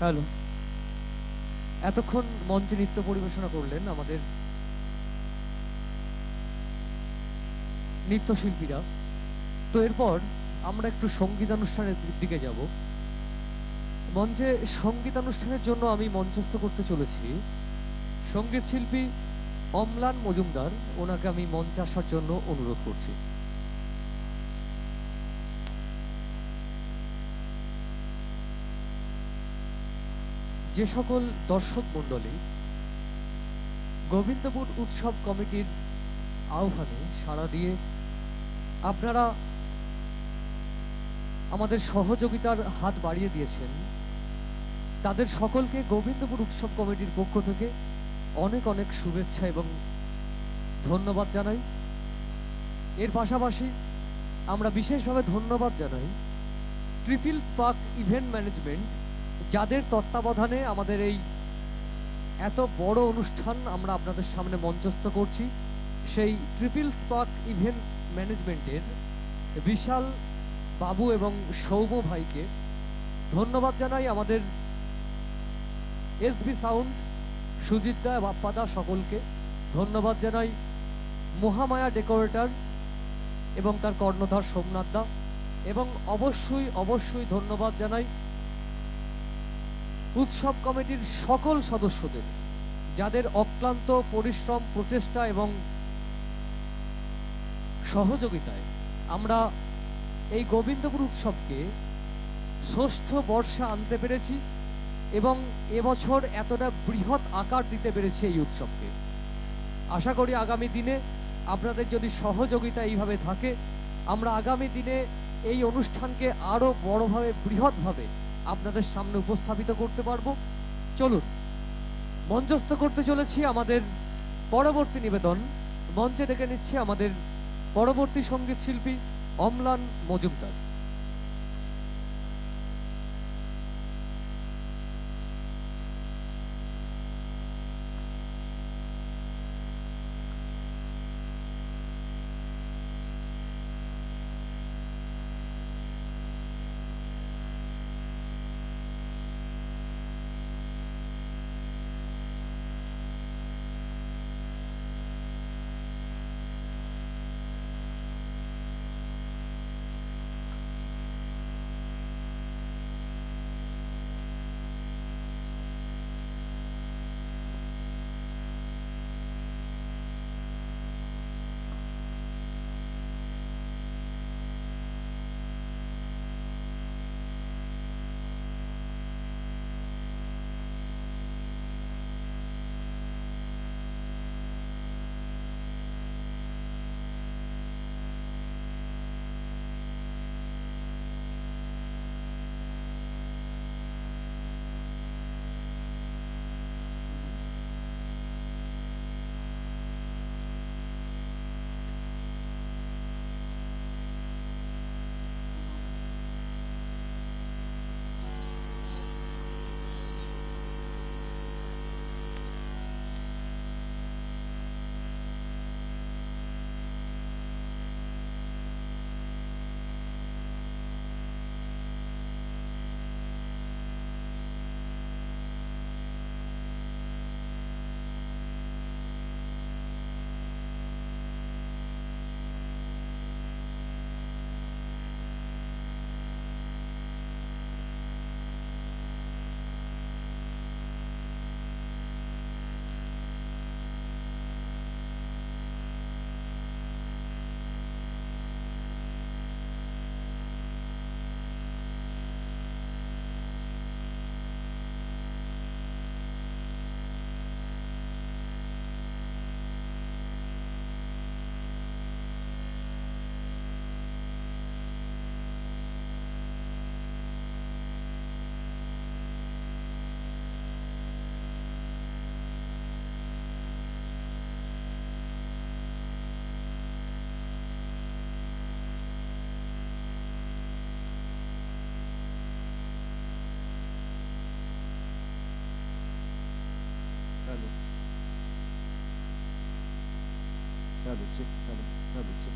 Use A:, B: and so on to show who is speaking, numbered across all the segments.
A: Hello. এতক্ষণ মঞ্চে নৃত্য পরিবেশনা করলেন আমাদের নৃত্যশিল্পীরা। তো এরপর আমরা একটু সঙ্গীতানুষ্ঠানের দিকে যাব। মঞ্চে সঙ্গীতানুষ্ঠানের জন্য আমি মঞ্চস্থ করতে চলেছি। সংগীত শিল্পী অম্লান মজুমদার, ওনাকে আমি মঞ্চে আসার জন্য অনুরোধ করছি। যে সকল দর্শক মণ্ডলী গোবিন্দপুর উৎসব কমিটির আহ্বানে সাড়া দিয়ে আপনারা আমাদের সহযোগিতার হাত বাড়িয়ে দিয়েছেন, তাদের সকলকে গোবিন্দপুর উৎসব কমিটির পক্ষ থেকে অনেক অনেক শুভেচ্ছা এবং ধন্যবাদ জানাই। এর পাশাপাশি আমরা বিশেষভাবে ধন্যবাদ জানাই ট্রিপল স্পার্ক ইভেন্ট ম্যানেজমেন্ট যাদের তত্ত্বাবধানে আমাদের এই এত বড় অনুষ্ঠান আমরা আপনাদের সামনে মঞ্চস্থ করছি, সেই ট্রিপল স্পার্ক ইভেন্ট ম্যানেজমেন্টের বিশাল বাবু এবং সৌম ভাইকে ধন্যবাদ জানাই আমাদের এসবি সাউন্ড, সুজিত দা বাপ্পাদা সকলকে। ধন্যবাদ জানাই মহামায়া ডেকোরেটর এবং তার কর্ণধার সোমনাথ দা। এবং অবশ্যই অবশ্যই ধন্যবাদ জানাই উৎসব কমিটির সকল সদস্যদের, যাদের অক্লান্ত পরিশ্রম, প্রচেষ্টা এবং সহযোগিতায় আমরা এই গোবিন্দপুর উৎসবকে ষষ্ঠ বর্ষে আনতে পেরেছি এবং এবছর এতটা বৃহৎ আকার দিতে পেরেছি এই উৎসবকে। আশা করি আগামী দিনে আপনাদের যদি সহযোগিতা এইভাবে থাকে, আমরা আগামী দিনে এই অনুষ্ঠানকে আরও বড়ভাবে, বৃহৎভাবে আপনাদের সামনে উপস্থাপিত করতে পারব। চলুন, মঞ্চস্থ করতে চলেছি আমাদের পরবর্তী নিবেদন। মঞ্চে ডেকে নিচ্ছে আমাদের পরবর্তী সংগীত শিল্পী অম্লান Majumdar.
B: Tabii ki, tabii, tabii.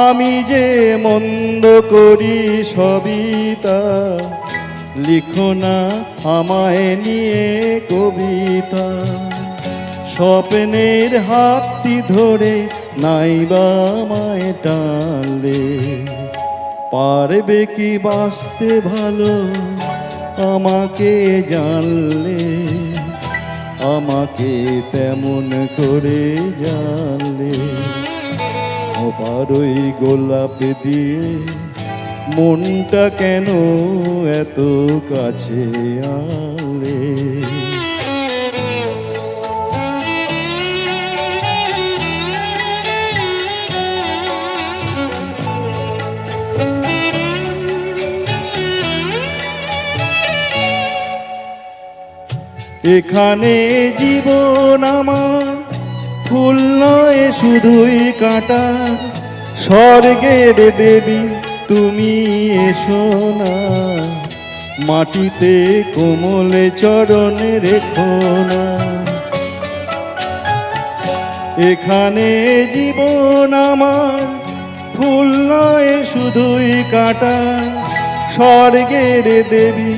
C: আমি যে মন্দ করি সবিতা লিখো না আমায় নিয়ে কবিতা। স্বপ্নের হাতটি ধরে নাইবা আমায় টানলে, পারবে কি বাঁচতে ভালো আমাকে জানলে? আমাকে তেমন করে জানলে। অপারই গোলাপ দিয়ে মনটা কেন এত কাছে আনলে? এখানে জীবন আমার ফুল নয়, শুধুই কাটা। স্বর্গের দেবী, তুমি এসো না। মাটিতে কোমলে চরণ রেখো না। এখানে জীবন আমার, ফুল নয়, শুধুই কাটা। স্বর্গের দেবী,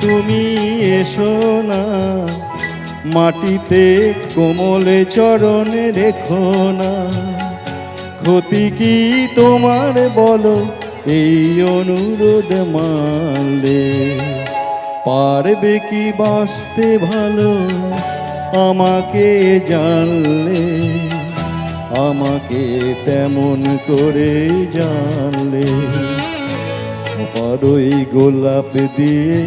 C: তুমি এসো না। মাটিতে কোমলে চরণ রেখো না। ক্ষতি কি তোমার বলো? এই অনুরোধ মানলে পারবে কি বাঁচতে ভালো? আমাকে জানলে, আমাকে তেমন করে জানলে। পারই গোলাপ দিয়ে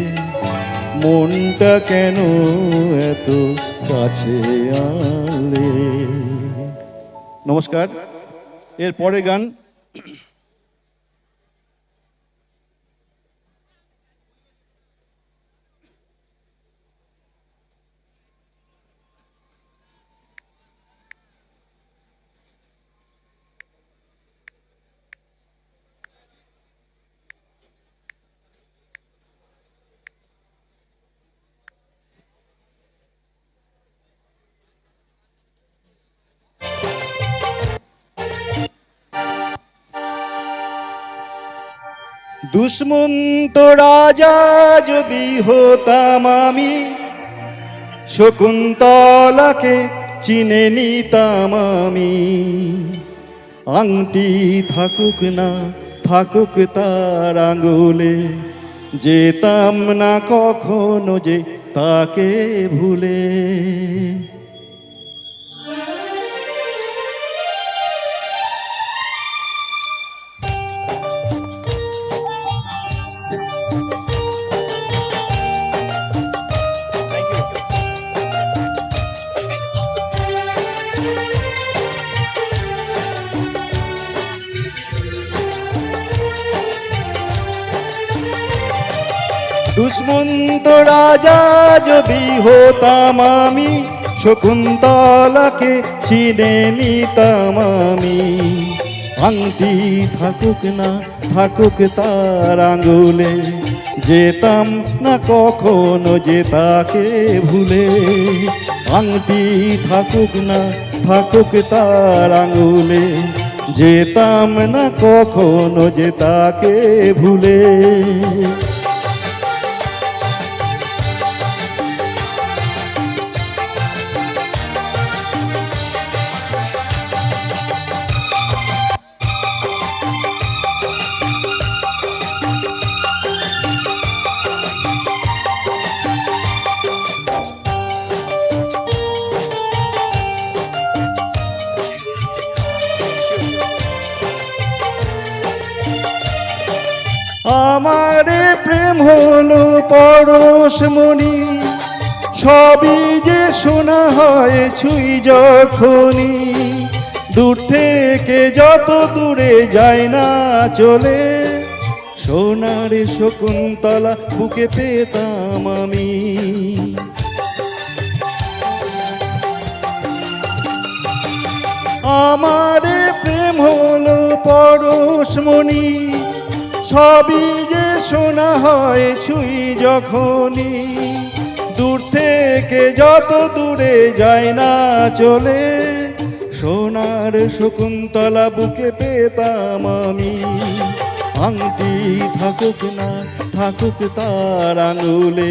C: মনটা কেন এত কাছে আলে নমস্কার। এর পরে গান দুষ্মন্ত রাজা যদি হতাম আমি, শকুন্তলাকে চিনে নিতাম আমি। আংটি থাকুক না, থাকুক তার আঙুলে, যেতাম না কখনো যে তাকে ভুলে। দুষ্মন্ত রাজা যদি হতাম আমি, শকুন্তলাকে চিনে নিতাম আমি। আংটি থাকুক না, থাকুক তার আঙুলে, যেতাম না কখনো যে তাকে ভুলে। আংটি থাকুক না, থাকুক তার আঙুলে, যেতাম না কখনো যে তাকে ভুলে। আমারে প্রেম হলো পরশমণি সবই যে শোনা হয় ছুই যখনই। দূর থেকে যত দূরে যায় না চলে, সোনার শকুন্তলা বুকে পেতাম আমি। আমারে প্রেম হলো পরশমণি সবই যে শোনা হয় ছুই যখনই, দূর থেকে যত দূরে যায় না চলে, সোনার শকুন্তলা বুকে পেতাম আমি। আংটি থাকুক না, থাকুক তার আঙুলে।